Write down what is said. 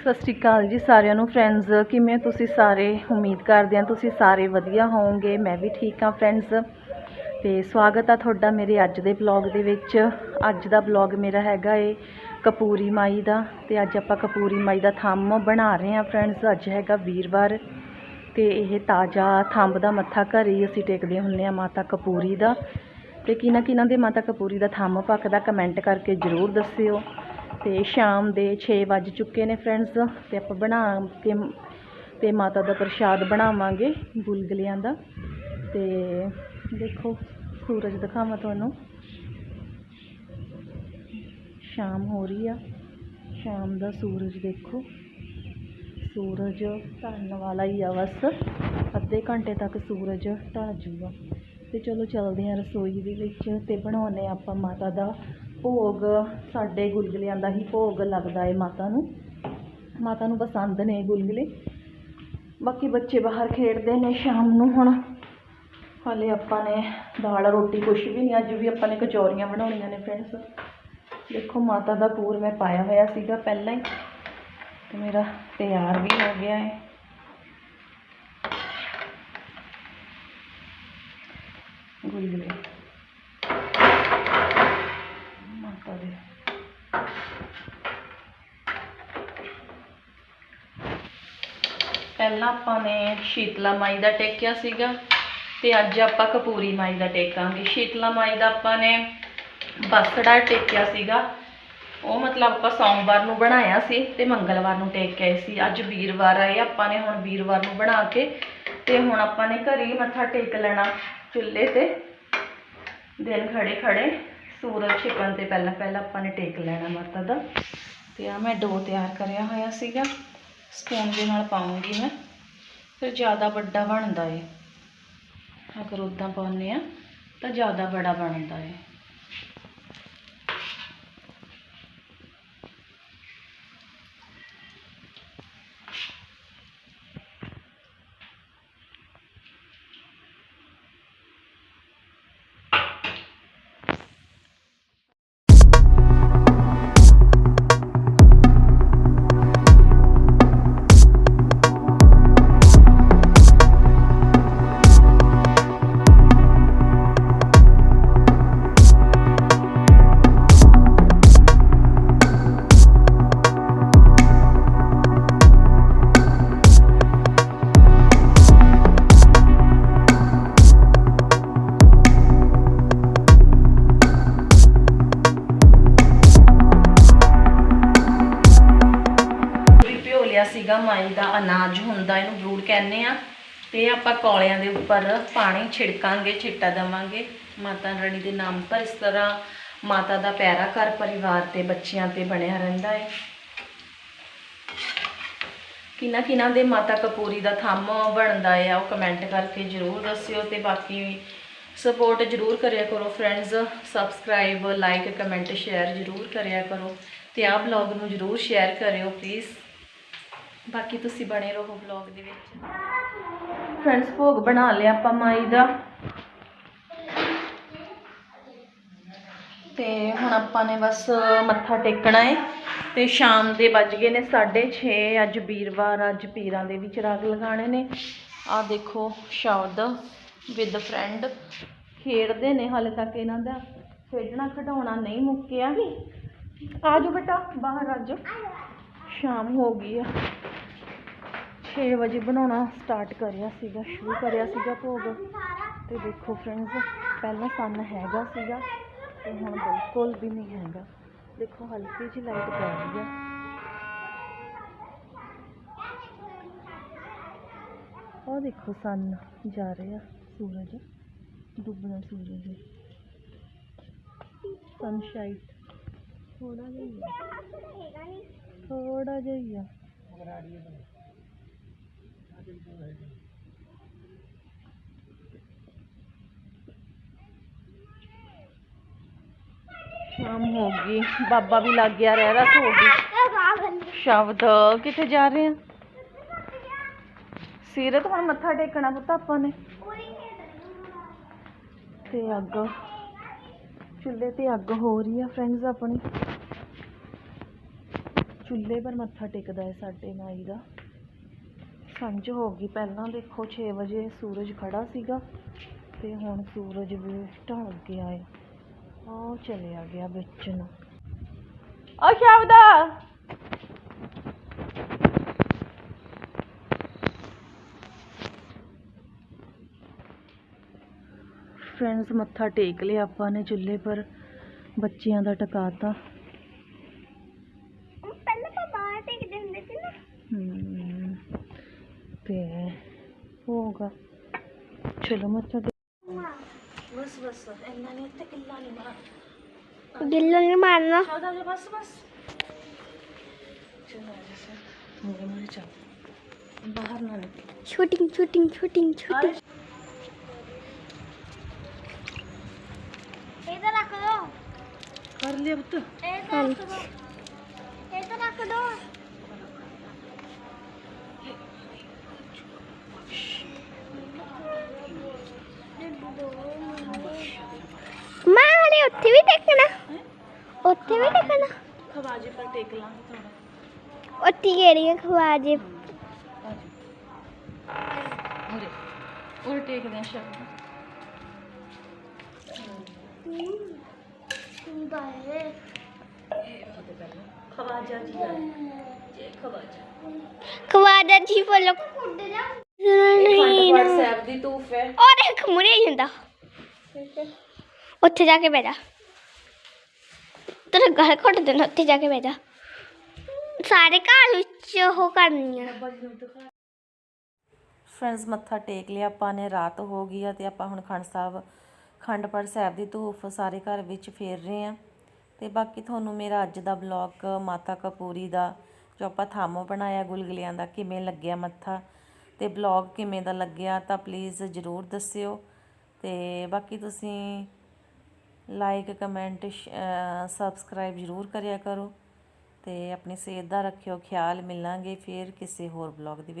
ਸਤਿ ਸ਼੍ਰੀ ਅਕਾਲ ਜੀ ਸਾਰਿਆਂ ਨੂੰ। ਫਰੈਂਡਸ ਕਿਵੇਂ ਤੁਸੀਂ ਸਾਰੇ? ਉਮੀਦ ਕਰਦੇ ਹਾਂ ਤੁਸੀਂ ਸਾਰੇ ਵਧੀਆ ਹੋਵੋਗੇ। ਮੈਂ ਵੀ ਠੀਕ ਹਾਂ ਫਰੈਂਡਸ ਤੇ ਸਵਾਗਤ ਆ ਤੁਹਾਡਾ ਮੇਰੇ ਅੱਜ ਦੇ ਬਲੌਗ ਦੇ ਵਿੱਚ। ਅੱਜ ਦਾ ਬਲੌਗ ਮੇਰਾ ਹੈਗਾ ਏ ਕਪੂਰੀ ਮਾਈ ਦਾ ਤੇ ਅੱਜ ਆਪਾਂ ਕਪੂਰੀ ਮਾਈ ਦਾ ਥੰਮ ਬਣਾ ਰਹੇ ਹਾਂ ਫਰੈਂਡਸ ਅੱਜ ਹੈਗਾ ਵੀਰਵਾਰ ਤੇ ਇਹ ਤਾਜ਼ਾ ਥੰਬ ਦਾ ਮੱਥਾ ਘਰ ਹੀ ਅਸੀਂ ਟੇਕਦੇ ਹੁੰਨੇ ਆ ਮਾਤਾ ਕਪੂਰੀ ਦਾ। ਤੇ ਕਿਹਨਾਂ ਕਿਹਨਾਂ ਦੇ ਮਾਤਾ ਕਪੂਰੀ ਦਾ ਥੰਮ ਪੱਕਦਾ, ਕਮੈਂਟ ਕਰਕੇ ਜ਼ਰੂਰ ਦੱਸਿਓ। ਤੇ ਸ਼ਾਮ ਦੇ 6 ਵੱਜ ਚੁੱਕੇ ਨੇ ਫਰੈਂਡਸ, ਤੇ ਆਪਾਂ ਬਣਾ ਕੇ ਤੇ ਮਾਤਾ ਦਾ ਪ੍ਰਸ਼ਾਦ ਬਣਾਵਾਂਗੇ ਗੁਲਗੁਲਿਆਂ ਦਾ। ਤੇ ਦੇਖੋ, ਸੂਰਜ ਦਿਖਾਵਾਂ ਤੁਹਾਨੂੰ। ਸ਼ਾਮ ਹੋ ਰਹੀ ਆ। ਸ਼ਾਮ ਦਾ ਸੂਰਜ ਦੇਖੋ। ਸੂਰਜ ਢਲਣ ਵਾਲਾ ਹੀ ਆ ਬਸ। ਅੱਧੇ ਘੰਟੇ ਤੱਕ ਸੂਰਜ ਢਲ ਜੂਗਾ। ਤੇ ਚਲੋ ਚੱਲਦੇ ਹਾਂ ਰਸੋਈ ਦੇ ਵਿੱਚ ਤੇ ਬਣਾਉਨੇ ਆਪਾਂ ਮਾਤਾ ਦਾ ਭੋਗ ਸਾਡੇ ਗੁਲਗੁਲਿਆਂ ਦਾ ਹੀ ਭੋਗ ਲੱਗਦਾ ਹੈ ਮਾਤਾ ਨੂੰ। ਮਾਤਾ ਨੂੰ ਪਸੰਦ ਨੇ ਗੁਲਗੁਲੇ। ਬਾਕੀ ਬੱਚੇ ਬਾਹਰ ਖੇਡਦੇ ਨੇ ਸ਼ਾਮ ਨੂੰ ਹੁਣ। ਹਾਲੇ ਆਪਾਂ ਨੇ ਦਾਲ, ਰੋਟੀ ਕੁਛ ਵੀ ਨਹੀਂ, ਅੱਜ ਵੀ ਆਪਾਂ ਨੇ ਕਚੌਰੀਆਂ ਬਣਾਉਣੀਆਂ ਨੇ ਫਰੈਂਡਸ ਦੇਖੋ ਮਾਤਾ ਦਾ ਪੂਰ ਮੈਂ ਪਾਇਆ ਹੋਇਆ ਸੀਗਾ ਪਹਿਲਾਂ ਹੀ। ਤੇ ਮੇਰਾ ਤਿਆਰ ਵੀ ਹੋ ਗਿਆ ਹੈ ਗੁਲਗੁਲੇ। ਮਾਤਾ ਪਹਿਲਾਂ ਆਪਾਂ ਨੇ ਸ਼ੀਤਲਾ ਮਾਈ ਦਾ ਟੇਕਿਆ ਸੀਗਾ ਤੇ ਅੱਜ ਆਪਾਂ ਕਪੂਰੀ ਮਾਈ ਦਾ ਟੇਕਾਂਗੇ। ਸ਼ੀਤਲਾ ਮਾਈ ਦਾ ਆਪਾਂ ਨੇ ਬਸੜਾ ਟੇਕਿਆ ਸੀਗਾ। ਉਹ ਮਤਲਬ ਆਪਾਂ ਸੋਮਵਾਰ ਨੂੰ ਬਣਾਇਆ ਸੀ ਤੇ ਮੰਗਲਵਾਰ ਨੂੰ ਟੇਕ ਕੇ ਆਏ ਸੀ। ਅੱਜ ਵੀਰਵਾਰ ਆਏ, ਆਪਾਂ ਨੇ ਹੁਣ ਵੀਰਵਾਰ ਨੂੰ ਬਣਾ ਕੇ ਤੇ ਹੁਣ ਆਪਾਂ ਨੇ ਘਰੇ ਹੀ ਮੱਥਾ ਟੇਕ ਲੈਣਾ। ਚੁੱਲ੍ਹੇ ਤੇ ਦਿਨ ਖੜੇ ਖੜੇ। ਸੂਰਜ ਛਿਪਣ ਤੇ ਪਹਿਲਾਂ ਪਹਿਲਾਂ ਆਪਾਂ ਨੇ ਟੇਕ ਲੈਣਾ ਮਾਤਾ ਦਾ। ਤੇ ਆ ਮੈਂ ਡੋ ਤਿਆਰ ਕਰਿਆ ਹੋਇਆ ਸੀਗਾ। ਸਪੂਨ ਦੇ ਨਾਲ ਪਾਉਂਗੀ ਮੈਂ। ਫਿਰ ਜ਼ਿਆਦਾ ਵੱਡਾ ਬਣਦਾ ਏ। ਅਗਰ ਉਦਾਂ ਪਾਉਂਦੇ ਆ, ਤਾਂ ਜ਼ਿਆਦਾ ਬੜਾ ਬਣਦਾ ਏ। ਸੀਗਾ, ਮਾਈ ਦਾ ਅਨਾਜ ਹੁੰਦਾ, ਇਹਨੂੰ ਬਰੂਡ ਕਹਿੰਦੇ ਆ ਤੇ ਆਪਾਂ ਕੌਲਿਆਂ ਦੇ ਉੱਪਰ ਪਾਣੀ ਛਿੜਕਾਂਗੇ, ਛਿੱਟਾ ਦੇਵਾਂਗੇ। ਮਾਤਾ ਰਾਣੀ ਦੇ ਨਾਮ ਪਰ ਇਸ ਤਰ੍ਹਾਂ ਮਾਤਾ ਦਾ ਪੈਰਾ ਘਰ ਪਰਿਵਾਰ ਤੇ ਬੱਚਿਆਂ ਤੇ ਬਣਿਆ ਰਹਿੰਦਾ ਹੈ। ਕਿਨਾਂ ਕਿਨਾਂ ਦੇ ਮਾਤਾ ਕਪੂਰੀ ਦਾ ਥੰਮ ਬਣਦਾ ਹੈ, ਉਹ ਕਮੈਂਟ ਕਰਕੇ ਜਰੂਰ ਦੱਸਿਓ ਤੇ ਬਾਕੀ ਸਪੋਰਟ ਜਰੂਰ ਕਰਿਆ ਕਰੋ friends subscribe like comment share ਜਰੂਰ ਕਰਿਆ ਕਰੋ। ਤੇ ਆਹ ਬਲੌਗ ਨੂੰ ਜਰੂਰ ਸ਼ੇਅਰ ਕਰਿਓ ਪਲੀਜ਼ ਬਾਕੀ ਤੁਸੀਂ ਬਣੇ ਰਹੋ ਬਲੌਗ ਦੇ ਵਿੱਚ। ਫਰੈਂਡਸ ਭੋਗ ਬਣਾ ਲਿਆ ਆਪਾਂ ਮਾਈ ਦਾ। ਤੇ ਹੁਣ ਆਪਾਂ ਨੇ ਬਸ ਮੱਥਾ ਟੇਕਣਾ ਹੈ ਤੇ ਸ਼ਾਮ ਦੇ ਵੱਜ ਗਏ ਨੇ 6:30 ਅੱਜ ਵੀਰਵਾਰ, ਅੱਜ ਪੀਰਾਂ ਦੇ ਵੀ ਚਿਰਾਗ ਲਗਾਣੇ ਨੇ। ਆ ਦੇਖੋ ਸ਼ਬਦ ਵਿਦ ਫਰੈਂਡ ਖੇਡਦੇ ਨੇ ਹਾਲੇ ਤੱਕ ਇਹਨਾਂ ਦਾ। ਖੇਡਣਾ ਖਿਡਾਉਣਾ ਨਹੀਂ ਮੁੱਕਿਆ ਆ ਜਾਓ ਬੇਟਾ, ਬਾਹਰ ਆ ਜਾਓ। ਸ਼ਾਮ ਹੋ ਗਈ ਆ। 6 ਵਜੇ ਬਣਾਉਣਾ ਸਟਾਰਟ ਕਰਿਆ ਸੀਗਾ, ਸ਼ੁਰੂ ਕਰਿਆ ਸੀਗਾ ਭੋਗ। ਤੇ ਦੇਖੋ ਫਰੈਂਡਸ ਪਹਿਲਾਂ ਸਨ ਹੈਗਾ ਸੀਗਾ ਤੇ ਹੁਣ ਬਿਲਕੁਲ ਵੀ ਨਹੀਂ ਹੈਗਾ। ਦੇਖੋ ਹਲਕੀ ਜਿਹੀ ਲਾਈਟ ਪੈ ਰਹੀ ਆ। ਉਹ ਦੇਖੋ ਸੰਨ ਜਾ ਰਿਹਾ ਸੂਰਜ, ਡੁੱਬਣਾ ਸੂਰਜ। ਸਨਸ਼ਾਈਨ ਥੋੜਾ ਜਿਹਾ ਹੀ ਥੋੜਾ ਜਿਹਾ ਹੀ ਆ ਸ਼ਾਮ ਹੋ ਗਈ। ਬਾਬਾ ਵੀ ਲੱਗ ਗਿਆ ਰਹਿ ਰਸ ਹੋ ਗਈ। ਸ਼ਬਦ, ਕਿੱਥੇ ਜਾ ਰਹੇ ਆ? ਸੀਰਤ, ਹੁਣ ਮੱਥਾ ਟੇਕਣਾ ਪੁੱਤ ਆਪਾਂ ਨੇ। ਤੇ ਅੱਗ। ਚੁੱਲ੍ਹੇ ਤੇ ਅੱਗ ਹੋ ਰਹੀ ਆ ਫਰੈਂਡਸ ਆਪਣੀ। ਚੁੱਲ੍ਹੇ ਪਰ ਮੱਥਾ ਟੇਕਦਾ ਹੈ ਸਾਡੇ ਮਾਈ ਦਾ। ਸਾਂਝ ਹੋ ਗਈ। ਪਹਿਲਾਂ ਦੇਖੋ 6 ਵਜੇ ਸੂਰਜ ਖੜਾ ਸੀਗਾ ਤੇ ਹੁਣ ਸੂਰਜ ਵੀ ਢਲ ਗਿਆ ਹੈ ਉਹ ਚਲਿਆ ਗਿਆ ਵਿੱਚ ਨੂੰ। ਆ ਸ਼ਬਦਾ! ਫਰੈਂਡਸ ਮੱਥਾ ਟੇਕ ਲਿਆ ਆਪਾਂ ਨੇ ਚੁੱਲ੍ਹੇ ਪਰ। ਬੱਚਿਆਂ ਦਾ ਟਿਕਾਤਾ। ਪਹਿਲਾਂ ਤਾਂ ਬਾਹਰ ਟਿਕਦੇ ਹੁੰਦੇ ਸੀ ਨਾ। ਹਮ, ਤੇ ਹੋਗਾ ਚਲੋ ਮੱਥਾ ਟੇਕ ਬਸ ਬਸ ਇੰਨਾ ਨਹੀਂ ਤੇ ਕਿੱਲਾ ਨਹੀਂ ਮਾਰ ਗਿੱਲੋ ਨਹੀਂ ਮਾਰਨਾ ਸ਼ਾਦਾ ਜੀ ਬਸ ਬਸ ਚਲੋ ਜੈਸੇ ਮੇਰੇ ਮੇਰੇ ਚੱਲ ਬਾਹਰ ਨਾ ਨਿਕਲ ਸ਼ੂਟਿੰਗ ਸ਼ੂਟਿੰਗ ਸ਼ੂਟਿੰਗ ਸ਼ੂਟਿੰਗ ਇਹਦਾ ਰੱਖ ਦੋ ਕਰ ਲਿਆ ਪੁੱਤ ਇਹਦਾ ਰੱਖ ਦੋ ਇਹਦਾ ਰੱਖ ਦੋ ਮਾਂ ਹਲੇ ਉੱਥੇ ਵੀ ਟੇਕਣਾ ਉੱਥੇ ਵੀ ਟੇਕਣਾ ਖਵਾਜੇ ਪਰ ਟੇਕ ਲਾਂਗੇ ਥੋੜਾ ਉੱਥੇ ਕਿਹੜੀਆਂ ਖਵਾ ਜੇ। ਉਰੇ ਉਰੇ ਟੇਕਦੇ ਆ ਸ਼ਬਦ ਖਵਾਜਾ ਜੀ ਜੇ ਖਵਾਜਾ ਖਵਾਜਾ ਜੀ ਬੋਲੋ ਨਹੀਂ ਖੰਡ ਸਾਹਿਬ ਦੀ ਧੂਫ ਹੈ। ਔਰ ਇੱਕ ਮੁਰੇ ਜਾਂਦਾ ਉੱਥੇ ਜਾ ਕੇ ਬਹਿ ਜਾ। ਤੇਰਾ ਗਲ ਘੁੱਟ ਦੇਣਾ, ਉੱਥੇ ਜਾ ਕੇ ਬਹਿ ਜਾ। ਸਾਰੇ ਘਰ ਵਿੱਚ ਉਹ ਕਰਨੀ ਆ ਫਰੈਂਡਸ ਮੱਥਾ ਟੇਕ ਲਿਆ, ਆਪਾਂ ਨੇ ਰਾਤ ਹੋ ਗਈ ਆ ਤੇ ਆਪਾਂ ਹੁਣ ਖੰਡ ਸਾਹਿਬ, ਖੰਡ ਪਾਠ ਸਾਹਿਬ ਦੀ ਧੂਫ ਸਾਰੇ ਘਰ ਵਿੱਚ ਫੇਰ ਰਹੇ ਆ। ਤੇ ਬਾਕੀ ਤੁਹਾਨੂੰ ਮੇਰਾ ਅੱਜ ਦਾ ਬਲੌਗ ਮਾਤਾ ਕਪੂਰੀ ਦਾ, ਜੋ ਆਪਾਂ ਥਾਮੋ ਬਣਾਇਆ, ਗੁਲਗੁਲਿਆਂ ਦਾ, ਕਿਵੇਂ ਲੱਗਿਆ ਮੱਥਾ ਤੇ ਬਲੌਗ ਕਿਵੇਂ ਦਾ ਲੱਗਿਆ, ਤਾਂ ਪਲੀਜ਼ ਜਰੂਰ ਦੱਸਿਓ। ਤੇ ਬਾਕੀ ਤੁਸੀਂ ਲਾਈਕ, ਕਮੈਂਟ ਸਬਸਕ੍ਰਾਈਬ ਜਰੂਰ ਕਰਿਆ ਕਰੋ ਤੇ ਆਪਣੀ ਸਿਹਤ ਦਾ ਰੱਖਿਓ, ਖਿਆਲ ਮਿਲਾਂਗੇ ਫਿਰ ਕਿਸੇ ਹੋਰ ਬਲੌਗ ਦੀ